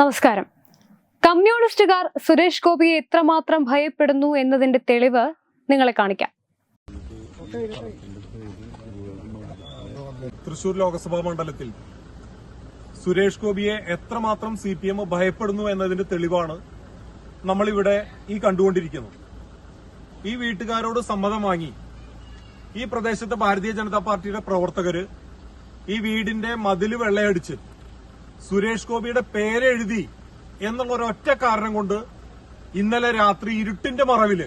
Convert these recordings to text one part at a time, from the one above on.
നമസ്കാരം. കമ്മ്യൂണിസ്റ്റുകാർ സുരേഷ് ഗോപിയെ എത്രമാത്രം ഭയപ്പെടുന്നു എന്നതിന്റെ തെളിവ് നിങ്ങളെ കാണിക്കാം. തൃശൂർ ലോക്സഭാ മണ്ഡലത്തിൽ സുരേഷ് ഗോപിയെ എത്രമാത്രം സി പി എം ഭയപ്പെടുന്നു എന്നതിന്റെ തെളിവാണ് നമ്മളിവിടെ ഈ കണ്ടുകൊണ്ടിരിക്കുന്നത്. ഈ വീട്ടുകാരോട് സമ്മതം വാങ്ങി ഈ പ്രദേശത്തെ ഭാരതീയ ജനതാ പാർട്ടിയുടെ പ്രവർത്തകര് ഈ വീടിന്റെ മതിൽ വെള്ളയടിച്ച് സുരേഷ് ഗോപിയുടെ പേരെഴുതി എന്നുള്ള ഒരൊറ്റ കാരണം കൊണ്ട് ഇന്നലെ രാത്രി ഇരുട്ടിന്റെ മറവിൽ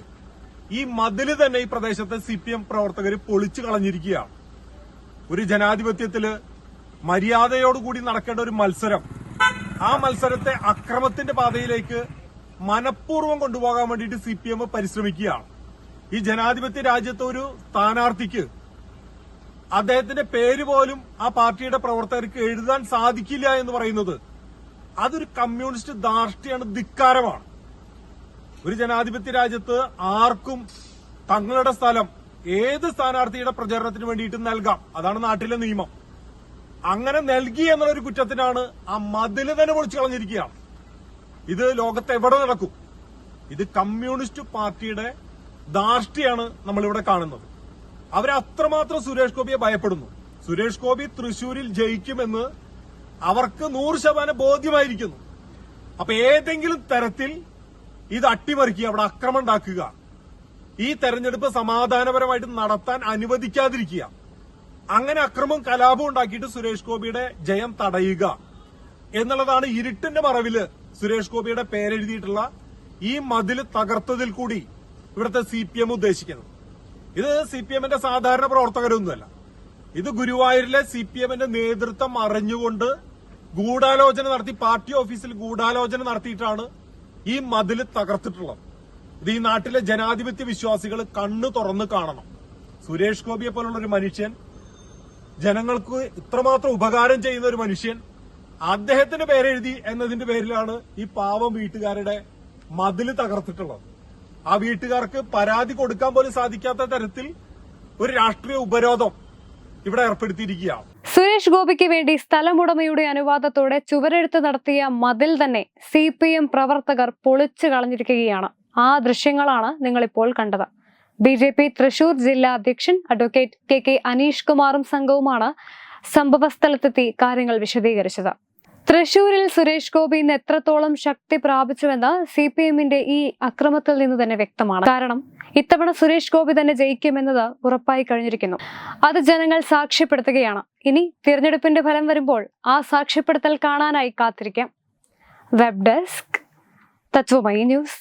ഈ മതിൽ തന്നെ ഈ പ്രദേശത്തെ സി പി എം പ്രവർത്തകർ പൊളിച്ചു കളഞ്ഞിരിക്കുകയാണ്. ഒരു ജനാധിപത്യത്തിൽ മര്യാദയോടുകൂടി നടക്കേണ്ട ഒരു മത്സരം. ആ മത്സരത്തെ അക്രമത്തിന്റെ പാതയിലേക്ക് മനഃപൂർവം കൊണ്ടുപോകാൻ വേണ്ടിയിട്ട് സി പി എം പരിശ്രമിക്കുകയാണ്. ഈ ജനാധിപത്യ രാജ്യത്തെ ഒരു സ്ഥാനാർത്ഥിക്ക് അദ്ദേഹത്തിന്റെ പേര് പോലും ആ പാർട്ടിയുടെ പ്രവർത്തകർക്ക് എഴുതാൻ സാധിക്കില്ല എന്ന് പറയുന്നത് അതൊരു കമ്മ്യൂണിസ്റ്റ് ധാർഷ്ട്യാണ് ധിക്കാരമാണ്. ഒരു ജനാധിപത്യ രാജ്യത്ത് ആർക്കും തങ്ങളുടെ സ്ഥലം ഏത് സ്ഥാനാർത്ഥിയുടെ പ്രചരണത്തിന് വേണ്ടിയിട്ട് നൽകാം. അതാണ് നാട്ടിലെ നിയമം. അങ്ങനെ നൽകി എന്നുള്ള ഒരു കുറ്റത്തിനാണ് ആ മതിൽ തന്നെ പൊളിച്ചു കളഞ്ഞിരിക്കുകയാണ്. ഇത് ലോകത്ത് എവിടെ നടക്കും? ഇത് കമ്മ്യൂണിസ്റ്റ് പാർട്ടിയുടെ ധാർഷ്ട്യാണ് നമ്മളിവിടെ കാണുന്നത്. അവരത്രമാത്രം സുരേഷ് ഗോപിയെ ഭയപ്പെടുന്നു. സുരേഷ് ഗോപി തൃശൂരിൽ ജയിക്കുമെന്ന് അവർക്ക് നൂറ് ശതമാനം ബോധ്യമായിരിക്കുന്നു. അപ്പൊ ഏതെങ്കിലും തരത്തിൽ ഇത് അട്ടിമറിക്കുക അവിടെ അക്രമം ഉണ്ടാക്കുക ഈ തെരഞ്ഞെടുപ്പ് സമാധാനപരമായിട്ട് നടത്താൻ അനുവദിക്കാതിരിക്കുക. അങ്ങനെ അക്രമം കലാപം ഉണ്ടാക്കിയിട്ട് സുരേഷ് ഗോപിയുടെ ജയം തടയുക എന്നുള്ളതാണ് ഇരുട്ടിന്റെ മറവിൽ സുരേഷ് ഗോപിയുടെ പേരെഴുതിയിട്ടുള്ള ഈ മതിൽ തകർത്തതിൽ കൂടി ഇവിടുത്തെ സി പി എം ഉദ്ദേശിക്കുന്നത്. ഇത് സി പി എമ്മിന്റെ സാധാരണ പ്രവർത്തകരൊന്നുമല്ല. ഇത് ഗുരുവായൂരിലെ സി പി എമ്മിന്റെ നേതൃത്വം അറിഞ്ഞുകൊണ്ട് ഗൂഢാലോചന നടത്തി പാർട്ടി ഓഫീസിൽ ഗൂഢാലോചന നടത്തിയിട്ടാണ് ഈ മതിൽ തകർത്തിട്ടുള്ളത്. ഇത് ഈ നാട്ടിലെ ജനാധിപത്യ വിശ്വാസികൾ കണ്ണു തുറന്ന് കാണണം. സുരേഷ് ഗോപിയെ പോലുള്ള ഒരു മനുഷ്യൻ ജനങ്ങൾക്ക് ഇത്രമാത്രം ഉപകാരം ചെയ്യുന്ന ഒരു മനുഷ്യൻ അദ്ദേഹത്തിന്റെ പേരെഴുതി എന്നതിന്റെ പേരിലാണ് ഈ പാവം വീട്ടുകാരുടെ മതിൽ തകർത്തിട്ടുള്ളത്. ആ വീട്ടുകാർക്ക് പരാതി കൊടുക്കാൻ പോലും സാധിക്കാത്ത തരത്തിൽ ഒരു രാഷ്ട്രീയ ഉപരോധം ഇവിടെ ഏർപ്പെടുത്തിയിരിക്കുകയാണ്. സുരേഷ് ഗോപിക്ക് വേണ്ടി സ്ഥലമുടമയുടെ അനുവാദത്തോടെ ചുവരെഴുത്ത് നടത്തിയ മതിൽ തന്നെ സി പി എം പ്രവർത്തകർ പൊളിച്ചു കളഞ്ഞിരിക്കുകയാണ്. ആ ദൃശ്യങ്ങളാണ് നിങ്ങളിപ്പോൾ കണ്ടത്. ബി ജെ പി തൃശൂർ ജില്ലാ അധ്യക്ഷൻ അഡ്വക്കേറ്റ് കെ കെ അനീഷ് കുമാറും സംഘവുമാണ് സംഭവസ്ഥലത്തെത്തി കാര്യങ്ങൾ വിശദീകരിച്ചത്. തൃശൂരിൽ സുരേഷ് ഗോപി ഇന്ന് എത്രത്തോളം ശക്തി പ്രാപിച്ചുവെന്ന് സി പി എമ്മിന്റെ ഈ അക്രമത്തിൽ നിന്ന് തന്നെ വ്യക്തമാണ്. കാരണം ഇത്തവണ സുരേഷ് ഗോപി തന്നെ ജയിക്കുമെന്നത് ഉറപ്പായി കഴിഞ്ഞിരിക്കുന്നു. അത് ജനങ്ങൾ സാക്ഷ്യപ്പെടുത്തുകയാണ്. ഇനി തിരഞ്ഞെടുപ്പിന്റെ ഫലം വരുമ്പോൾ ആ സാക്ഷ്യപ്പെടുത്തൽ കാണാനായി കാത്തിരിക്കാം. Web desk Tatwamayi news.